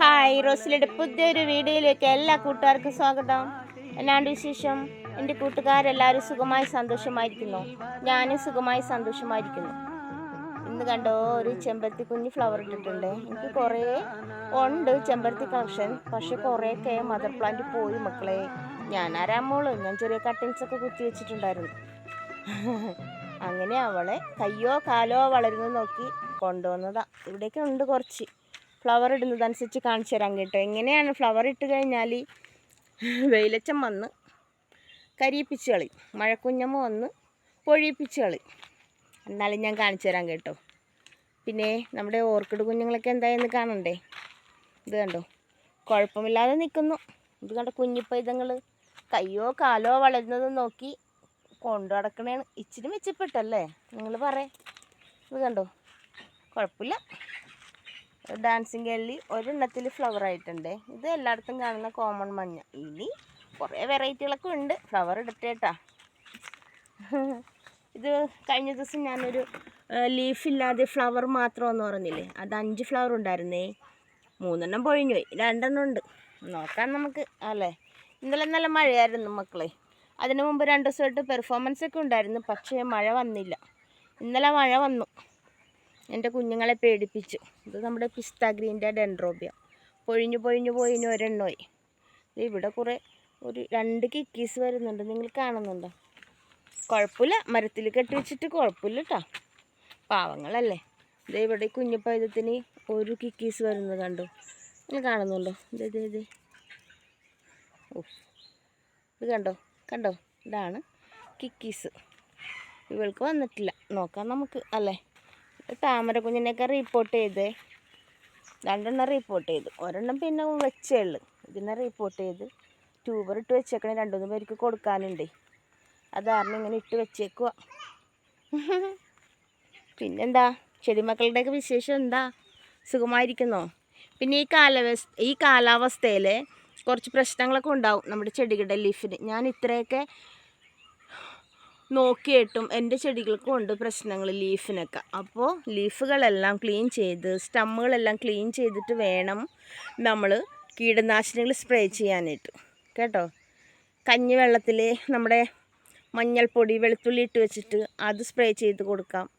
Hi റോസിലയുടെ പുതിയൊരു വീഡിയോയിലേക്ക് എല്ലാ കൂട്ടുകാർക്കും സ്വാഗതം. എന്നാണ്ട് വിശേഷം? എന്റെ കൂട്ടുകാരെല്ലാവരും സുഖമായി സന്തോഷമായിരിക്കുന്നു. ഞാനും സുഖമായി സന്തോഷമായിരിക്കുന്നു. ഇന്ന് കണ്ടോ ഒരു ചെമ്പരത്തി കുഞ്ഞ് ഫ്ലവർ ഇട്ടിട്ടുണ്ട്. എനിക്ക് കുറേ ഉണ്ട് ചെമ്പരത്തി കളക്ഷൻ പക്ഷെ കുറേയൊക്കെ മദർ പ്ലാന്റ് പോയി മക്കളെ. ഞാൻ ആരാമോൾ ഞാൻ ചെറിയ കട്ടിങ്സൊക്കെ കുത്തി വെച്ചിട്ടുണ്ടായിരുന്നു. അങ്ങനെ അവളെ കയ്യോ കാലോ വളരുന്നത് നോക്കി കൊണ്ടുവന്നതാണ് ഇവിടെയൊക്കെ ഉണ്ട് കുറച്ച്. ഫ്ലവർ ഇടുന്നതനുസരിച്ച് കാണിച്ചു തരാം കേട്ടോ. എങ്ങനെയാണ് ഫ്ലവർ ഇട്ട് കഴിഞ്ഞാൽ വെയിലച്ചം വന്ന് കരിയിപ്പിച്ച് കളി മഴക്കുഞ്ഞമ്മ വന്ന് പൊഴിയിപ്പിച്ച് കളി എന്നാലും ഞാൻ കാണിച്ചു തരാം കേട്ടോ. പിന്നെ നമ്മുടെ ഓർക്കിഡ് കുഞ്ഞുങ്ങളൊക്കെ എന്തായെന്ന് കാണണ്ടേ? ഇത് കണ്ടോ? കുഴപ്പമില്ലാതെ നിൽക്കുന്നു. ഇത് കണ്ടോ കുഞ്ഞിപ്പൈതങ്ങൾ കയ്യോ കാലോ വളരുന്നത് നോക്കി കൊണ്ടു നടക്കണേണ് ഇച്ചിരി മെച്ചപ്പെട്ടല്ലേ? നിങ്ങൾ പറ ഇത് കണ്ടോ? കുഴപ്പമില്ല. ഡാൻസിങ് ഗള്ളി ഒരെണ്ണത്തിൽ ഫ്ലവർ ആയിട്ടുണ്ട്. ഇത് എല്ലായിടത്തും കാണുന്ന കോമൺ മഞ്ഞ. ഇനി കുറേ വെറൈറ്റികളൊക്കെ ഉണ്ട്. ഫ്ലവർ ഇടട്ടേട്ടാ ഇത് കഴിഞ്ഞ ദിവസം ഞാനൊരു ലീഫില്ലാതെ ഫ്ലവർ മാത്രമെന്ന് പറഞ്ഞില്ലേ? അത് അഞ്ച് ഫ്ലവർ ഉണ്ടായിരുന്നേ. മൂന്നെണ്ണം പൊഴിഞ്ഞു പോയി. രണ്ടെണ്ണം ഉണ്ട്. നോക്കാം നമുക്ക് അല്ലേ? ഇന്നലെ നല്ല മഴയായിരുന്നു മക്കളെ. അതിനു മുമ്പ് രണ്ട് ദിവസമായിട്ട് പെർഫോമൻസ് ഒക്കെ ഉണ്ടായിരുന്നു. പക്ഷേ മഴ വന്നില്ല. ഇന്നലെ മഴ വന്നു. എന്റെ കുഞ്ഞുങ്ങളെ പേടിപ്പിച്ചു. ഇത് നമ്മുടെ പിസ്ത ഗ്രീന്റെ ഡെൻഡ്രോബിയ. പൊഴിഞ്ഞു പൊഴിഞ്ഞു പോയിന് ഒരെണ്ണമായി ദേ ഇവിടെ കുറേ ഒരു രണ്ട് കിക്കീസ് വരുന്നുണ്ട്. നിങ്ങൾ കാണുന്നുണ്ടോ? കുഴപ്പമില്ല. മരത്തിൽ കെട്ടി വെച്ചിട്ട് കുഴപ്പമില്ല കേട്ടോ. പാവങ്ങളല്ലേ. ഇത് ഇവിടെ ഈ കുഞ്ഞു പൈതത്തിന് ഒരു കിക്കീസ് വരുന്നത് കണ്ടു? നിങ്ങൾ കാണുന്നുണ്ടോ? ഇത് ഇത് ഇത് ഓ ഇത് കണ്ടോ? കണ്ടോ? ഇതാണ് കിക്കീസ്. ഇവൾക്ക് വന്നിട്ടില്ല. നോക്കാം നമുക്ക് അല്ലേ? താമര കുഞ്ഞിനെയൊക്കെ റിപ്പോർട്ട് ചെയ്തേ. രണ്ടെണ്ണം റിപ്പോർട്ട് ചെയ്തു. ഒരെണ്ണം പിന്നെ വെച്ചേ ഉള്ളു. ഇതിനെ റിപ്പോർട്ട് ചെയ്ത് ട്യൂബർ ഇട്ട് വെച്ചേക്കണേ. രണ്ടു മൂന്ന് പേർക്ക് അത് കാരണം ഇങ്ങനെ ഇട്ട് വെച്ചേക്കുക പിന്നെന്താ? ചെടിമക്കളുടെയൊക്കെ വിശേഷം എന്താ? സുഖമായിരിക്കുന്നോ? പിന്നെ ഈ കാലാവസ്ഥ ഈ കാലാവസ്ഥയിൽ കുറച്ച് പ്രശ്നങ്ങളൊക്കെ ഉണ്ടാവും നമ്മുടെ ചെടികളുടെ ലീഫിന് ഞാൻ ഇത്രയൊക്കെ നോക്കിയിട്ടും എന്റെ ചെടികൾക്കും ഉണ്ട് പ്രശ്നങ്ങൾ ലീഫിനൊക്കെ. അപ്പോൾ ലീഫുകളെല്ലാം ക്ലീൻ ചെയ്ത് സ്റ്റമ്മുകളെല്ലാം ക്ലീൻ ചെയ്തിട്ട് വേണം നമ്മൾ കീടനാശിനികൾ സ്പ്രേ ചെയ്യാനായിട്ട്. കേട്ടോ? കഞ്ഞി വെള്ളത്തിൽ നമ്മുടെ മഞ്ഞൾപ്പൊടി വെളുത്തുള്ളി ഇട്ട് വെച്ചിട്ട് അത് സ്പ്രേ ചെയ്ത് കൊടുക്കാം.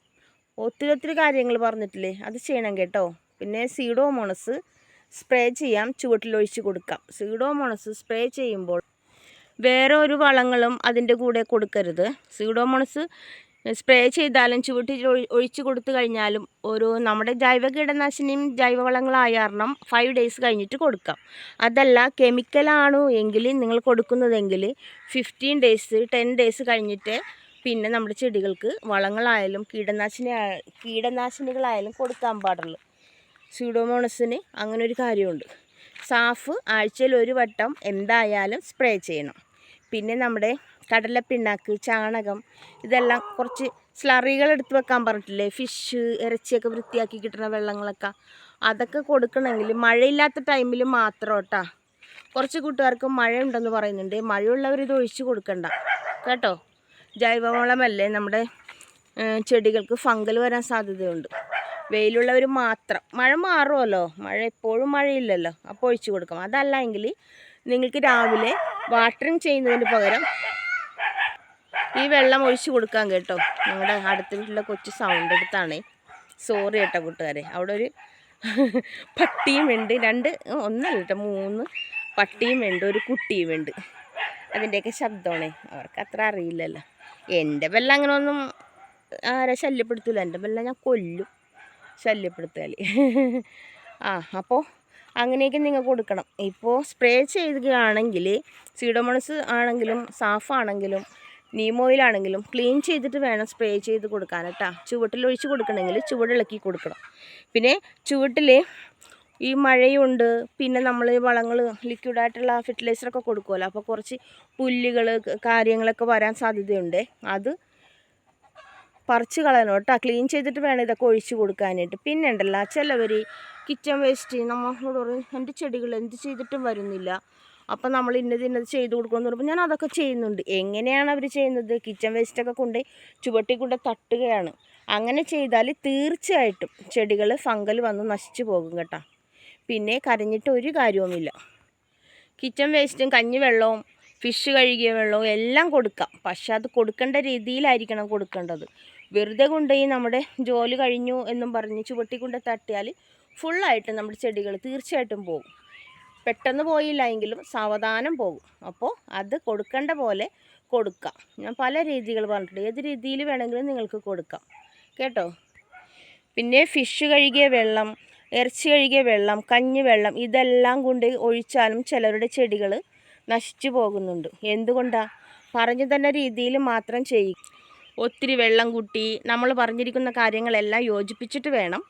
ഒത്തിരി ഒത്തിരി കാര്യങ്ങൾ പറഞ്ഞിട്ടില്ലേ? അത് ചെയ്യണം കേട്ടോ. പിന്നെ സീഡോമോണസ് സ്പ്രേ ചെയ്യാം ചുവട്ടിലൊഴിച്ച് കൊടുക്കാം. സീഡോമോണസ് സ്പ്രേ ചെയ്യുമ്പോൾ വേറെ ഒരു വളങ്ങളും അതിന്റെ കൂടെ കൊടുക്കരുത്. സീഡോമോണസ് സ്പ്രേ ചെയ്താലും ചുവട്ടിൽ ഒഴിച്ചു കൊടുത്തു കഴിഞ്ഞാലും ഒരു നമ്മുടെ ജൈവ കീടനാശിനിയും ജൈവവളങ്ങളായ കാരണം ഫൈവ് ഡേയ്സ് കഴിഞ്ഞിട്ട് കൊടുക്കാം. അതല്ല കെമിക്കലാണോ എങ്കിൽ നിങ്ങൾ കൊടുക്കുന്നതെങ്കിൽ ഫിഫ്റ്റീൻ ഡേയ്സ് ടെൻ ഡേയ്സ് കഴിഞ്ഞിട്ട് പിന്നെ നമ്മുടെ ചെടികൾക്ക് വളങ്ങളായാലും കീടനാശിനി കീടനാശിനികളായാലും കൊടുക്കാൻ പാടുള്ളൂ. സ്യൂഡോമോണസിന് അങ്ങനെ ഒരു കാര്യമുണ്ട്. സാഫ് ആഴ്ചയിൽ ഒരു വട്ടം എന്തായാലും സ്പ്രേ ചെയ്യണം. പിന്നെ നമ്മുടെ കടലപ്പിണ്ണാക്ക് ചാണകം ഇതെല്ലാം കുറച്ച് സ്ലറികൾ എടുത്ത് വെക്കാൻ പറഞ്ഞിട്ടില്ലേ? ഫിഷ് ഇറച്ചിയൊക്കെ വൃത്തിയാക്കി കിട്ടുന്ന വെള്ളങ്ങളൊക്കെ. അതൊക്കെ കൊടുക്കണമെങ്കിൽ മഴയില്ലാത്ത ടൈമിൽ മാത്രം കേട്ടോ കുറച്ച് കൂട്ടുകാർക്ക് മഴ ഉണ്ടെന്ന് പറയുന്നുണ്ട്. മഴയുള്ളവർ ഇത് ഒഴിച്ച് കൊടുക്കണ്ട. കേട്ടോ? ജൈവവളമല്ലേ നമ്മുടെ ചെടികൾക്ക് ഫംഗൽ വരാൻ സാധ്യതയുണ്ട്. വെയിലുള്ളവർ മാത്രം. മഴ മാറുമല്ലോ മഴ എപ്പോഴും മഴയില്ലല്ലോ. അപ്പോൾ ഒഴിച്ചു കൊടുക്കും അതല്ല എങ്കിൽ നിങ്ങൾക്ക് രാവിലെ വാട്ടറിങ് ചെയ്യുന്നതിന് പകരം ഈ വെള്ളം ഒഴിച്ചു കൊടുക്കാൻ കേട്ടോ. നിങ്ങളുടെ അടുത്ത വീട്ടിലെ കൊച്ചു സൗണ്ട് എടുത്താണ്. സോറി കേട്ടോ കൂട്ടുകാരെ. അവിടെ ഒരു പട്ടിയും ഉണ്ട്. രണ്ട് ഒന്നല്ല കേട്ടോ മൂന്ന് പട്ടിയും ഉണ്ട്. ഒരു കുട്ടിയും ഉണ്ട്. അതിന്റെയൊക്കെ ശബ്ദമാണേ അവർക്ക് അത്ര അറിയില്ലല്ലോ. എന്റെ ബെല്ല അങ്ങനെ ഒന്നും ആരെ ശല്യപ്പെടുത്തില്ല എന്റെ ബെല്ല ഞാൻ കൊല്ലും. ശല്യപ്പെടുത്തിയാൽ ആ അപ്പോൾ അങ്ങനെയൊക്കെ നിങ്ങൾ കൊടുക്കണം. ഇപ്പോൾ സ്പ്രേ ചെയ്യുകയാണെങ്കിൽ സീഡോമോണസ് ആണെങ്കിലും സാഫാണെങ്കിലും നീം ഓയിലാണെങ്കിലും ക്ലീൻ ചെയ്തിട്ട് വേണം സ്പ്രേ ചെയ്ത് കൊടുക്കാൻ കേട്ടോ ചുവട്ടിൽ ഒഴിച്ച് കൊടുക്കണമെങ്കിൽ ചുവടിളക്കി കൊടുക്കണം. പിന്നെ ചുവട്ടിൽ ഈ മഴയുണ്ട് പിന്നെ നമ്മൾ വളങ്ങൾ ലിക്വിഡായിട്ടുള്ള ഫെർട്ടിലൈസറൊക്കെ കൊടുക്കുമല്ലോ അപ്പോൾ കുറച്ച് പുല്ലുകൾ കാര്യങ്ങളൊക്കെ വരാൻ സാധ്യതയുണ്ട്. അത് പറിച്ച് കളയണം കേട്ടോ. ക്ലീൻ ചെയ്തിട്ട് വേണം ഇതൊക്കെ ഒഴിച്ച് കൊടുക്കാനായിട്ട്. പിന്നെ ഉണ്ടല്ലോ ചിലവർ കിച്ചൺ വേസ്റ്റ് നമ്മളോട് പറയും എന്റെ ചെടികൾ എന്ത് ചെയ്തിട്ടും വരുന്നില്ല. അപ്പം നമ്മൾ ഇന്നത് ഇന്നത് ചെയ്ത് കൊടുക്കുമെന്ന് പറയുമ്പോൾ ഞാൻ അതൊക്കെ ചെയ്യുന്നുണ്ട്. എങ്ങനെയാണ് അവർ ചെയ്യുന്നത്? കിച്ചൺ വേസ്റ്റൊക്കെ കൊണ്ട് ചുവട്ടി കൊണ്ട് തട്ടുകയാണ്. അങ്ങനെ ചെയ്താൽ തീർച്ചയായിട്ടും ചെടികൾ ഫംഗൽ വന്ന് നശിച്ചു പോകും കേട്ടോ. പിന്നെ കരഞ്ഞിട്ട് ഒരു കാര്യവുമില്ല. കിച്ചൺ വേസ്റ്റും കഞ്ഞി വെള്ളവും ഫിഷ് കഴുകിയ വെള്ളവും എല്ലാം കൊടുക്കാം. പക്ഷെ അത് കൊടുക്കേണ്ട രീതിയിലായിരിക്കണം കൊടുക്കേണ്ടത്. വെറുതെ കൊണ്ടുപോയി നമ്മുടെ ജോലി കഴിഞ്ഞു എന്നും പറഞ്ഞ് ചുവട്ടി കൊണ്ട് തട്ടിയാൽ ഫുള്ളായിട്ട് നമ്മുടെ ചെടികൾ തീർച്ചയായിട്ടും പോകും. പെട്ടെന്ന് പോയില്ല എങ്കിലും സാവധാനം പോകും. അപ്പോൾ അത് കൊടുക്കേണ്ട പോലെ കൊടുക്കാം. ഞാൻ പല രീതികൾ പറഞ്ഞിട്ടുണ്ട്. ഏത് രീതിയിൽ വേണമെങ്കിലും നിങ്ങൾക്ക് കൊടുക്കാം. കേട്ടോ? പിന്നെ ഫിഷ് കഴുകിയ വെള്ളം ഇറച്ചി കഴുകിയ വെള്ളം കഞ്ഞി വെള്ളം ഇതെല്ലാം കൊണ്ട് ഒഴിച്ചാലും ചിലരുടെ ചെടികൾ നശിച്ചു പോകുന്നുണ്ട്. എന്തുകൊണ്ടാണ് പറഞ്ഞു തന്ന രീതിയിൽ മാത്രം ചെയ്യും. ഒത്തിരി വെള്ളം കൂട്ടി നമ്മൾ പറഞ്ഞിരിക്കുന്ന കാര്യങ്ങളെല്ലാം യോജിപ്പിച്ചിട്ട് വേണം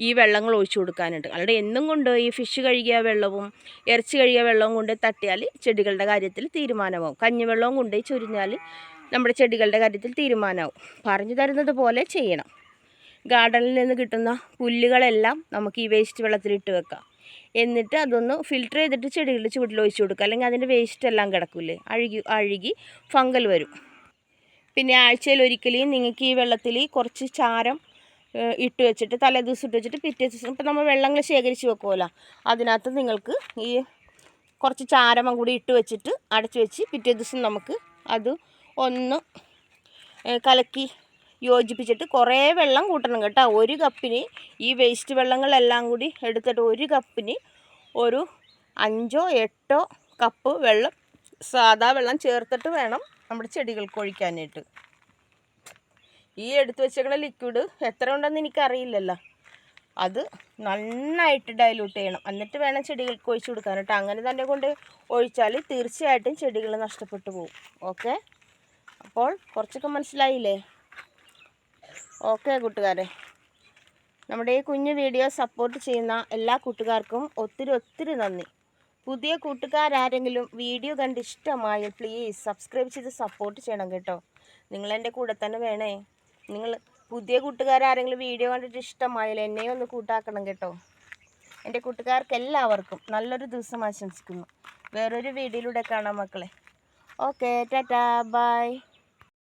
ഈ വെള്ളങ്ങൾ ഒഴിച്ചു കൊടുക്കാനായിട്ട്. അല്ലാതെ എന്നും കൊണ്ട് ഈ ഫിഷ് കഴുകിയ വെള്ളവും ഇറച്ചി കഴുകിയ വെള്ളവും കൊണ്ട് തട്ടിയാൽ ചെടികളുടെ കാര്യത്തിൽ തീരുമാനമാവും. കഞ്ഞിവെള്ളവും കൊണ്ട് ചൊരിഞ്ഞാൽ നമ്മുടെ ചെടികളുടെ കാര്യത്തിൽ തീരുമാനമാവും. പറഞ്ഞു തരുന്നത് പോലെ ചെയ്യണം. ഗാർഡനിൽ നിന്ന് കിട്ടുന്ന പുല്ലുകളെല്ലാം നമുക്ക് ഈ വേസ്റ്റ് വെള്ളത്തിലിട്ട് വെക്കാം. എന്നിട്ട് അതൊന്ന് ഫിൽട്ടർ ചെയ്തിട്ട് ചെടികളുടെ ചുവട്ടിൽ ഒഴിച്ചു കൊടുക്കുക. അല്ലെങ്കിൽ അതിന്റെ വേസ്റ്റ് എല്ലാം കിടക്കില്ലേ? അഴുകി അഴുകി ഫംഗൽ വരും. പിന്നെ ആഴ്ചയിൽ ഒരിക്കലും നിങ്ങൾക്ക് ഈ വെള്ളത്തിൽ കുറച്ച് ചാരം ഇട്ട് വെച്ചിട്ട് തലേ ദിവസം ഇട്ട് വെച്ചിട്ട് പിറ്റേ ദിവസം ഇപ്പം നമ്മൾ വെള്ളങ്ങൾ ശേഖരിച്ച് വെക്കുമല്ലോ അതിനകത്ത് നിങ്ങൾക്ക് ഈ കുറച്ച് ചാരം കൂടി ഇട്ട് വെച്ചിട്ട് അടച്ചു വെച്ച് പിറ്റേ ദിവസം നമുക്ക് അത് ഒന്ന് കലക്കി യോജിപ്പിച്ചിട്ട് കുറേ വെള്ളം കൂട്ടണം കേട്ടോ. ഒരു കപ്പിന് ഈ വേസ്റ്റ് വെള്ളങ്ങളെല്ലാം കൂടി എടുത്തിട്ട് ഒരു കപ്പിന് ഒരു അഞ്ചോ എട്ടോ കപ്പ് വെള്ളം സാധാ വെള്ളം ചേർത്തിട്ട് വേണം നമ്മുടെ ചെടികൾക്ക് ഒഴിക്കാനായിട്ട്. ഈ എടുത്തു വെച്ചേക്കുന്ന ലിക്വിഡ് എത്ര ഉണ്ടെന്ന് എനിക്കറിയില്ലല്ലോ. അത് നന്നായിട്ട് ഡൈലൂട്ട് ചെയ്യണം. എന്നിട്ട് വേണം ചെടികൾക്ക് ഒഴിച്ചു കൊടുക്കാൻ. കേട്ടോ അങ്ങനെ തന്നെ കൊണ്ട് ഒഴിച്ചാൽ തീർച്ചയായിട്ടും ചെടികൾ നഷ്ടപ്പെട്ടു പോകും. ഓക്കെ? അപ്പോൾ കുറച്ചൊക്കെ മനസ്സിലായില്ലേ? ഓക്കെ കൂട്ടുകാരെ. നമ്മുടെ ഈ കുഞ്ഞു വീഡിയോ സപ്പോർട്ട് ചെയ്യുന്ന എല്ലാ കൂട്ടുകാർക്കും ഒത്തിരി ഒത്തിരി നന്ദി. പുതിയ കൂട്ടുകാരാരെങ്കിലും വീഡിയോ കണ്ട് ഇഷ്ടമായാൽ പ്ലീസ് സബ്സ്ക്രൈബ് ചെയ്ത് സപ്പോർട്ട് ചെയ്യണം കേട്ടോ. നിങ്ങൾ എന്റെ കൂടെ തന്നെ വേണേ. നിങ്ങൾ പുതിയ കൂട്ടുകാരാരെങ്കിലും വീഡിയോ കണ്ടിട്ട് ഇഷ്ടമായാൽ എന്നെയും ഒന്ന് കൂട്ടാക്കണം കേട്ടോ. എന്റെ കൂട്ടുകാർക്ക് എല്ലാവർക്കും നല്ലൊരു ദിവസം ആശംസിക്കുന്നു. വേറൊരു വീഡിയോയിലൂടെ കാണാം മക്കളെ. Okay tata bye